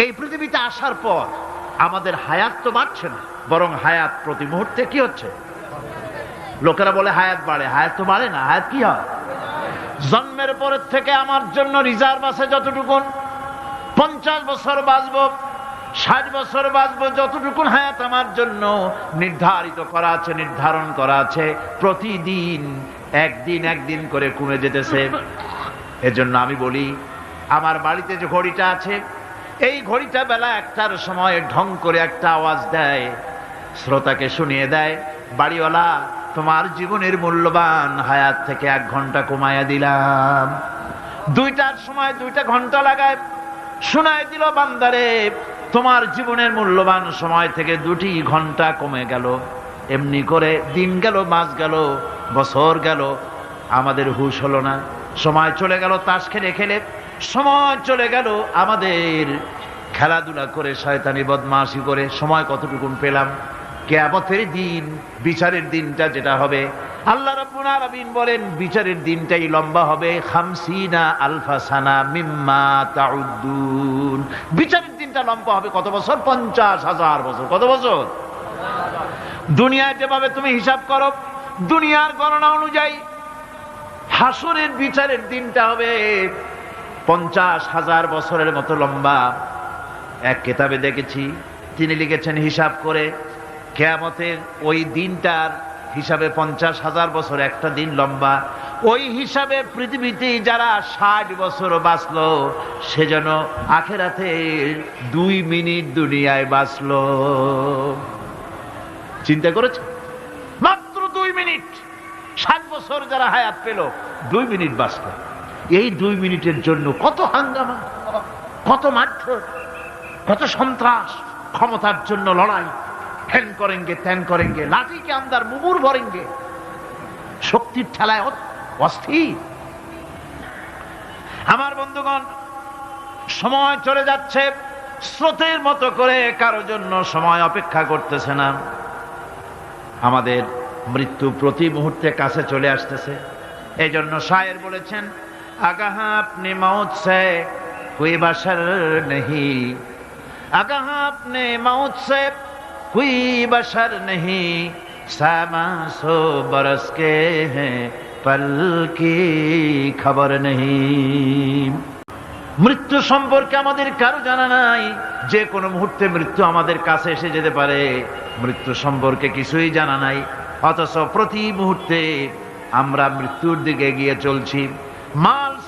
এই পৃথিবীতে আসার পর আমাদের হায়াত তো বাড়ছে না, বরং হায়াত প্রতি মুহূর্তে কি হচ্ছে? লোকেরা বলে হায়াত বাড়ে, হায়াত তো বাড়ে না, হায়াত কি হয়? জন্মের পরের থেকে আমার জন্য রিজার্ভ আছে যতটুকুন, পঞ্চাশ বছর বাঁচব, ষাট বছর বাঁচবো, যতটুকুন হায়াত আমার জন্য নির্ধারিত করা আছে, নির্ধারণ করা আছে, প্রতিদিন, একদিন একদিন করে কমে যেতেছে। এজন্য আমি বলি, আমার বাড়িতে যে ঘড়িটা আছে এই ঘড়িটা বেলা একটার সময় ঢং করে একটা আওয়াজ দেয়। শ্রোতাকে শুনিয়ে দেয়, বাড়িওয়ালা, তোমার জীবনের মূল্যবান হায়াত থেকে এক ঘণ্টা কমায়া দিলাম। দুইটার সময় দুইটা ঘণ্টা লাগায়, শোনায় দিল বান্দারে, তোমার জীবনের মূল্যবান সময় থেকে দুটি ঘণ্টা কমে গেল। এমনি করে দিন গেল, মাস গেল, বছর গেল, আমাদের হুশ হলো না। সময় চলে গেল তাস খেলে খেলে সময় চলে গেল, আমাদের খেলাধুলা করে শয়তানি বদমাশি করে সময় কতটুকুন পেলাম? কেয়ামতের দিন, বিচারের দিনটা যেটা হবে। আল্লাহ রাব্বুল বলেন, বিচারের দিনটাই লম্বা হবে। খামসিনা আলফা সানা মিম্মা তাউদ্দুন। বিচারের দিনটা লম্বা হবে কত বছর? পঞ্চাশ হাজার বছর। কত বছর? দুনিয়ায় যেভাবে তুমি হিসাব করো, দুনিয়ার গণনা অনুযায়ী হাসরের বিচারের দিনটা হবে পঞ্চাশ হাজার বছরের মতো লম্বা। এক কেতাবে দেখেছি, তিনি লিখেছেন, হিসাব করে কেয়ামতের ওই দিনটার হিসাবে পঞ্চাশ হাজার বছর একটা দিন লম্বা। ওই হিসাবে পৃথিবীতে যারা ষাট বছর বাঁচল বাঁচলো সেজন্য আখেরাতে দুই মিনিট দুনিয়ায় বাঁচলো। চিন্তা করেছে? মাত্র দুই মিনিট। ষাট বছর যারা হায়াত পেল, দুই মিনিট বাঁচল। এই দুই মিনিটের জন্য কত হাঙ্গামা, কত মারধর, কত সন্ত্রাস, ক্ষমতার জন্য লড়াই। ফ্যান করেঙ্গে, ত্যান করেঙ্গে, লাঠিকে আমদার, মুমুর ভরেঙ্গে। শক্তির ঠেলায় অস্থির। আমার বন্ধুগণ, সময় চলে যাচ্ছে, স্রোতের মতো করে কারও জন্য সময় অপেক্ষা করতেছে না। আমাদের মৃত্যু প্রতি মুহূর্তে কাছে চলে আসতেছে। এই জন্য শায়ের বলেছেন কে খবর নেহি। মৃত্যু সম্পর্কে আমাদের কারও জানা নাই। যে কোনো মুহূর্তে মৃত্যু আমাদের কাছে এসে যেতে পারে। মৃত্যু সম্পর্কে কিছুই জানা নাই। অথচ প্রতি মুহূর্তে আমরা মৃত্যুর দিকে এগিয়ে চলছি। মাল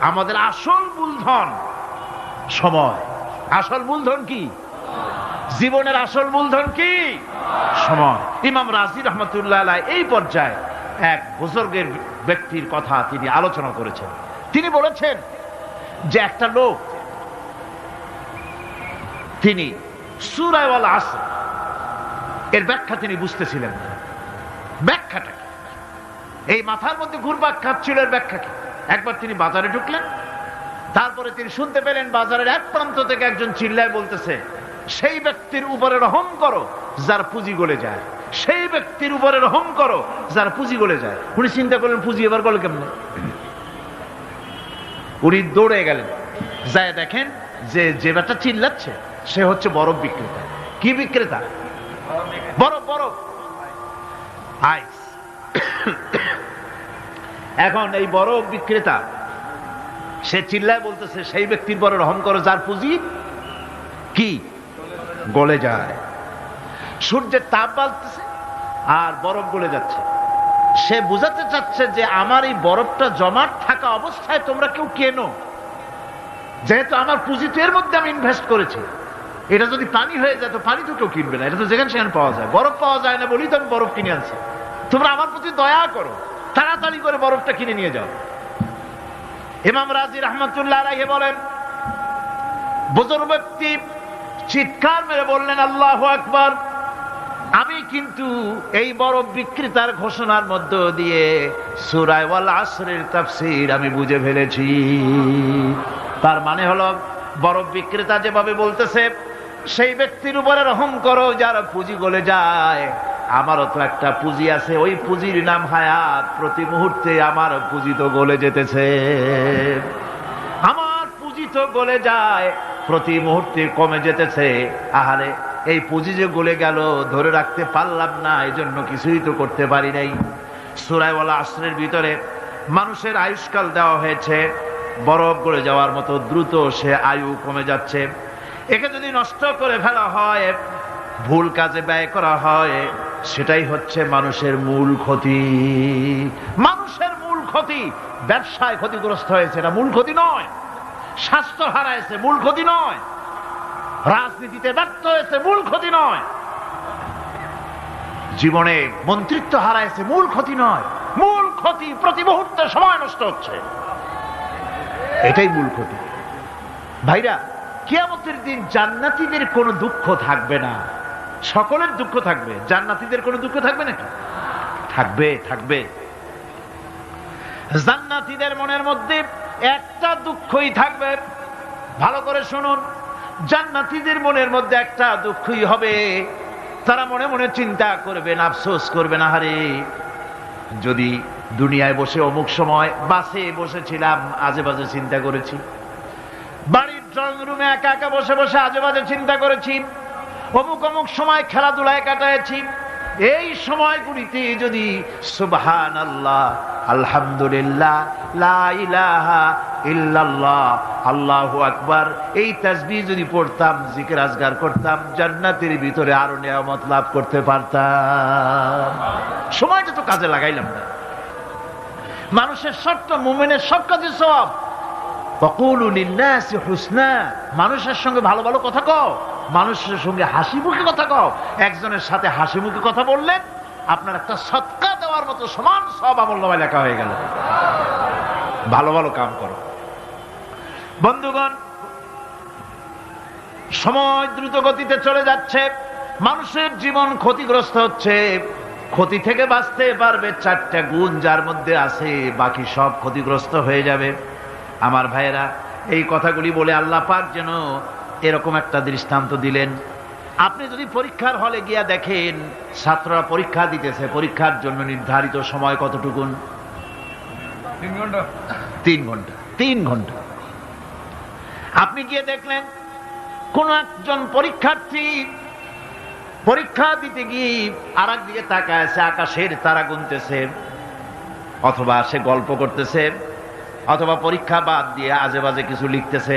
আমাদের আসল মূলধন সময়। আসল মূলধন কি? জীবনের আসল মূলধন কি? সময়। ইমাম রাজি রহমতুল্লাহ এই পর্যায়ে এক বুজুর্গের ব্যক্তির কথা তিনি আলোচনা করেছেন। তিনি বলেছেন যে একটা লোক, তিনি সুরায়ওয়ালা আসর, এর ব্যাখ্যা তিনি বুঝতেছিলেন ব্যাখ্যাটা এই মাথার মধ্যে ঘুরপাক খাচ্ছিল এর ব্যাখ্যা কি? একবার তিনি বাজারে ঢুকলেন, তারপরে তিনি শুনতে পেলেন বাজারের এক প্রান্ত থেকে একজন চিল্লায় বলতেছে, সেই ব্যক্তির উপরে রহম করো, যার পুঁজি গলে যায়। সেই ব্যক্তির উপরে রহম করো, যার পুঁজি গলে যায়। উনি চিন্তা করলেন, পুঁজি এবার গলে কেমনে? উনি দৌড়ে গেলেন। যায় দেখেন যে যে ব্যাটা চিল্লাচ্ছে, সে হচ্ছে বরফ বিক্রেতা। কি বিক্রেতা? বরফ বরফ। আইস। এখন এই বরফ বিক্রেতা, সে চিল্লায় বলতেছে, সেই ব্যক্তির পরে রহম করো, যার পুঁজি কি? গলে যায়। সূর্যের তাপ বাড়তেছে আর বরফ গলে যাচ্ছে। সে বুঝাতে চাচ্ছে যে আমার এই বরফটা জমাট থাকা অবস্থায় তোমরা কেউ কেনো? যেহেতু আমার পুঁজি তো এর মধ্যে আমি ইনভেস্ট করেছি। এটা যদি পানি হয়ে যায়, তো পানি তো কেউ কিনবে না। এটা তো যেখানে সেখানে পাওয়া যায়। বরফ পাওয়া যায় না বলি তো আমি বরফ কিনে আনছি। তোমরা আমার প্রতি দয়া করো। তাড়াতাড়ি করে বরফটা কিনে নিয়ে যাও। ইমাম রাজি রহমতুল্লাহ রাহে বলেন, বুজুর্গ ব্যক্তি চিৎকার মেরে বললেন, আল্লাহ আকবার, আমি কিন্তু এই বরফ বিক্রেতার ঘোষণার মধ্য দিয়ে সুরায় ওয়াল আসরের তাফসীর আমি বুঝে ফেলেছি। তার মানে হলো, বরফ বিক্রেতা যেভাবে বলতেছে, সেই ব্যক্তির উপরে রহম করো, যারা পুঁজি গলে যায় আমারও তো একটা পুঁজি আছে, ওই পুঁজির নাম হায়াত। প্রতি মুহূর্তে আমার পুঁজি তো গলে যেতেছে। আমার পুঁজি তো গলে যায়, প্রতি মুহূর্তে কমে যেতেছে। আহারে, এই পুঁজি যে গলে গেল, ধরে রাখতে পারলাম না এই জন্য কিছুই তো করতে পারি নাই। সুরাইওয়ালা আশ্রের ভিতরে মানুষের আয়ুষ্কাল দেওয়া হয়েছে। বরফ গড়ে যাওয়ার মতো দ্রুত সে আয়ু কমে যাচ্ছে। একে যদি নষ্ট করে ফেলা হয়, ভুল কাজে ব্যয় করা হয় সেটাই হচ্ছে মানুষের মূল ক্ষতি। মানুষের মূল ক্ষতি, ব্যবসায় ক্ষতিগ্রস্ত হয়েছে, এটা মূল ক্ষতি নয়। স্বাস্থ্য হারাইছে, মূল ক্ষতি নয়। রাজনীতিতে ব্যর্থ হয়েছে, মূল ক্ষতি নয়। জীবনে মন্ত্রিত্ব হারাইছে, মূল ক্ষতি নয়। মূল ক্ষতি প্রতি মুহূর্তে সময় নষ্ট হচ্ছে। এটাই মূল ক্ষতি। ভাইরা, কিয়ামতের দিন জান্নাতিদের কোনো দুঃখ থাকবে না। সকলের দুঃখ থাকবে, জান্নাতীদের কোনো দুঃখ থাকবে নাকি থাকবে থাকবে। জান্নাতীদের মনের মধ্যে একটা দুঃখই থাকবে। ভালো করে শুনুন, জান্নাতীদের মনের মধ্যে একটা দুঃখই হবে। তারা মনে মনে চিন্তা করবেন আফসোস করবেন আহারে যদি দুনিয়ায় বসে অমুক সময় বাসে বসেছিলাম আজে বাজে চিন্তা করেছি। বাড়ির ড্রয়িং রুমে একা একা বসে বসে আজে বাজে চিন্তা করেছি। অমুক অমুক সময় খেলাধুলায় কাটাইছি এই সময়গুলিতে যদি সুবহান আল্লাহ আলহামদুলিল্লাহ ইল্লাল্লাহ, আল্লাহু আকবার, এই তাসবিহ যদি পড়তাম, জিকির আজগার করতাম, জান্নাতের ভিতরে আরও নিয়ামত লাভ করতে পারতাম। সময়টা তো কাজে লাগাইলাম না। মানুষের শর্ত, মুমেনের সব কাজে সব মানুষের সঙ্গে ভালো ভালো কথা কও। মানুষের সঙ্গে হাসি মুখে কথা কও। একজনের সাথে হাসি মুখে কথা বললেন আপনার একটা সৎকা দেওয়ার মতো সমান সব আমল নামায় লেখা হয়ে গেল। ভালো ভালো কাম করো। বন্ধুগণ, সময় দ্রুত গতিতে চলে যাচ্ছে। মানুষের জীবন ক্ষতিগ্রস্ত হচ্ছে। ক্ষতি থেকে বাঁচতে পারবে চারটা গুণ যার মধ্যে আছে, বাকি সব ক্ষতিগ্রস্ত হয়ে যাবে। আমার ভাইয়েরা, এই কথাগুলি বলে আল্লাহ পাক যেন এরকম একটা দৃষ্টান্ত দিলেন। আপনি যদি পরীক্ষার হলে গিয়া দেখেন ছাত্ররা পরীক্ষা দিতেছে পরীক্ষার জন্য নির্ধারিত সময় কতটুকুন? তিন ঘণ্টা। তিন ঘণ্টা আপনি গিয়ে দেখলেন কোন একজন পরীক্ষার্থী পরীক্ষা দিতে গিয়ে আর দিকে তাকায় আছে আকাশের তারা গুনতেছে অথবা সে গল্প করতেছে অথবা পরীক্ষা বাদ দিয়ে আজে বাজে কিছু লিখতেছে।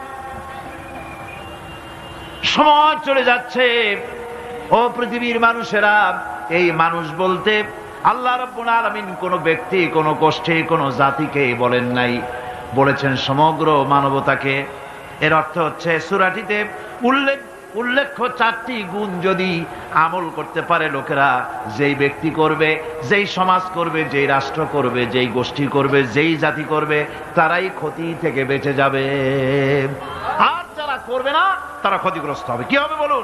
সময় চলে যাচ্ছে। ও পৃথিবীর মানুষেরা, এই মানুষ বলতে আল্লাহ রব্বুল আলমিন কোন ব্যক্তি, কোন গোষ্ঠী, কোন জাতিকে বলেন নাই। বলেছেন সমগ্র মানবতাকে। এর অর্থ হচ্ছে সুরাটিতে উল্লেখ, উল্লেখ্য চারটি গুণ যদি আমল করতে পারে লোকেরা, যেই ব্যক্তি করবে, যেই সমাজ করবে, যেই রাষ্ট্র করবে, যেই গোষ্ঠী করবে, যেই জাতি করবে, তারাই ক্ষতি থেকে বেঁচে যাবে। করবে না, তারা ক্ষতিগ্রস্ত হবে। কি হবে বলুন?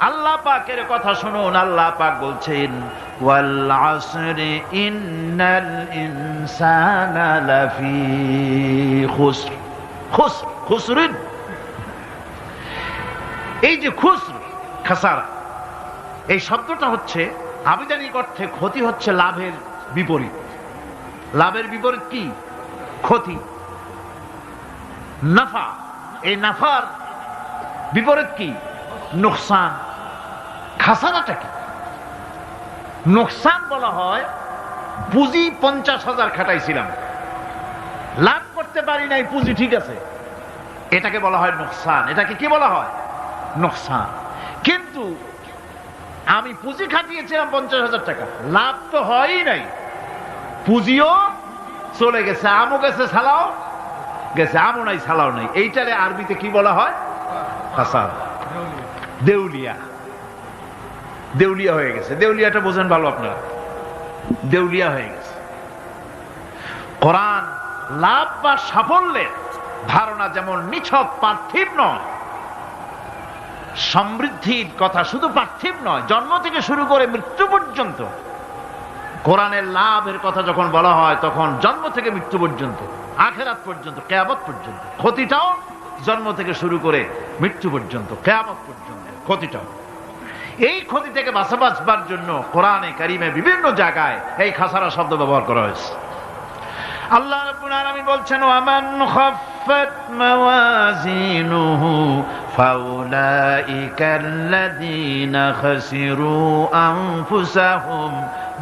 আল্লাহ পাকের কথা শুনুন, আল্লাহ পাক বলছেন এই যে খুসর, খাসারা, এই শব্দটা হচ্ছে আবিধানিক অর্থে ক্ষতি হচ্ছে লাভের বিপরীত। লাভের বিপরীত কি? ক্ষতি। নাফা। এই নাফার বিপরীত কি? নোকসান। খাসানাটা কি? নোকসান বলা হয়, পুঁজি পঞ্চাশ হাজার খাটাইছিলাম। লাভ করতে পারি নাই, পুঁজি ঠিক আছে। এটাকে বলা হয় নোকসান। এটাকে কি বলা হয়? নোকসান। কিন্তু আমি পুঁজি খাটিয়েছিলাম পঞ্চাশ হাজার টাকা। লাভ তো হয়ই নাই। পুঁজিও চলে গেছে, আমও গেছে, সালাও গেছে, আমও নাই সালাও নাই। এইটারে আরবিতে কি বলা হয়? দেউলিয়া। দেউলিয়া হয়ে গেছে। দেউলিয়াটা বোঝেন ভালো আপনারা। দেউলিয়া হয়ে গেছে। কোরআন লাভ বা সাফল্যের ধারণা যেমন নিছক, পার্থিব নয়। সমৃদ্ধির কথা শুধু পার্থিব নয়, জন্ম থেকে শুরু করে মৃত্যু পর্যন্ত। কোরআনের লাভের কথা যখন বলা হয়, তখন জন্ম থেকে মৃত্যু পর্যন্ত। আখেরাত পর্যন্ত, কেয়ামত পর্যন্ত। ক্ষতিটাও জন্ম থেকে শুরু করে মৃত্যু পর্যন্ত, কেয়ামত পর্যন্ত। ক্ষতিটাও। এই ক্ষতি থেকে বাঁচা বাঁচবার জন্য কোরআনে কারিমে বিভিন্ন জায়গায় এই খাসারা শব্দ ব্যবহার করা হয়েছে। আল্লাহ আলামিন বলছেন আনফুসাহুম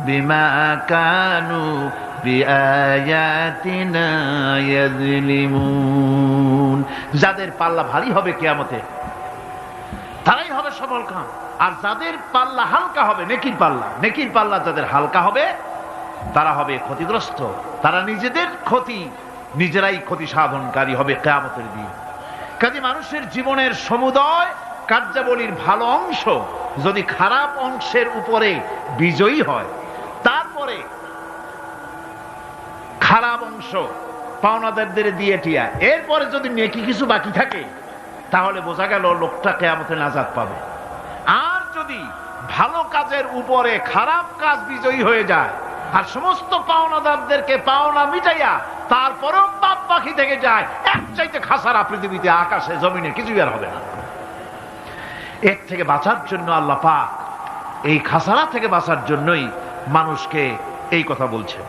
বিমা কানু যাদের পাল্লা ভারী হবে কিয়ামতে, তারাই হবে সফল কাম। আর যাদের পাল্লা হালকা হবে, নেকির পাল্লা নেকির পাল্লা যাদের হালকা হবে, তারা হবে ক্ষতিগ্রস্ত। তারা নিজেদের ক্ষতি, নিজেরাই ক্ষতি সাধনকারী হবে কেয়ামতের দিন। কাজে মানুষের জীবনের সমুদয় কার্যাবলীর ভালো অংশ যদি খারাপ অংশের উপরে বিজয়ী হয়, তারপরে খারাপ অংশ পাওনাদারদের দিয়ে টিয়া। এরপরে যদি নেকি কিছু বাকি থাকে, তাহলে বোঝা গেল লোকটা কেয়ামতে নাজাদ পাবে। আর যদি ভালো কাজের উপরে খারাপ কাজ বিজয়ী হয়ে যায়, আর সমস্ত পাওনাদারদেরকে পাওনা মিটাইয়া তারপরেও পাপ পাখি থেকে যায়, এক চাইতে খাসারা পৃথিবীতে, আকাশে, জমিনে কিছুই আর হবে না। এর থেকে বাঁচার জন্য আল্লাহ পাক এই খাসারা থেকে বাঁচার জন্যই মানুষকে এই কথা বলছে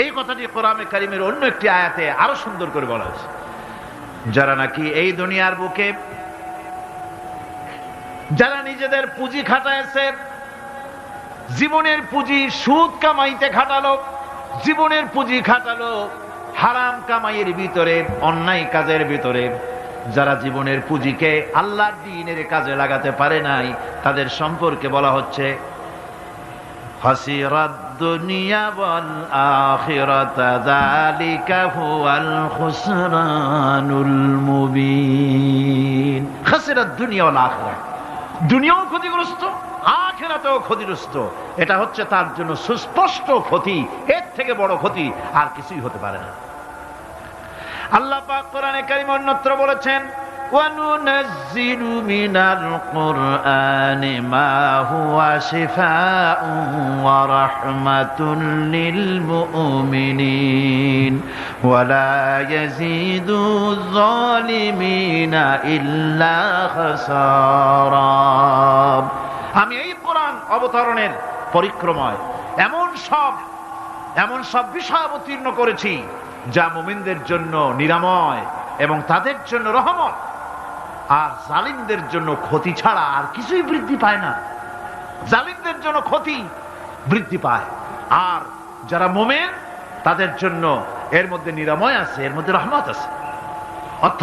এই কথাটি কোরআনে কারিমের অন্য একটি আয়াতে আরও সুন্দর করে বলা হয়েছে। যারা নাকি এই দুনিয়ার বুকে, যারা নিজেদের পুঁজি খাটাইছে, জীবনের পুঁজি সুদ কামাইতে খাটালো, জীবনের পুঁজি খাটালো, হারাম কামাইয়ের ভিতরে, অন্যায় কাজের ভিতরে, যারা জীবনের পুঁজিকে আল্লাহর দিনের কাজে লাগাতে পারে নাই, তাদের সম্পর্কে বলা হচ্ছে হাসিরাত দুনিয়া বল আখিরাত যালিকা হুয়াল খুসরানুল মুবিন খাসিরাত দুনিয়া ওয়াল আখিরাত দুনিয়াও ক্ষতিগ্রস্ত, আখেরাতেও ক্ষতিগ্রস্ত। এটা হচ্ছে তার জন্য সুস্পষ্ট ক্ষতি, এর থেকে বড় ক্ষতি আর কিছুই হতে পারে না। আল্লাহ পাক কোরআনে কারিম অন্যত্র বলেছেন وننزل من القرآن ما هو شفاء ورحمة للمؤمنين ولا يزيد الظالمين إلا خسارا আমি এই কোরআন অবতরণের পরিক্রমায় এমন সব এমন সব বিষয় অবতীর্ণ করেছি যা মুমিনদের জন্য নিরাময় এবং তাদের জন্য রহমত আর জালিমদের জন্য ক্ষতি ছাড়া আর কিছুই বৃদ্ধি পায় না। জালিমদের জন্য ক্ষতি বৃদ্ধি পায়। আর যারা মোমেন, তাদের জন্য এর মধ্যে নিরাময় আছে, এর মধ্যে রহমত আছে। অর্থাৎ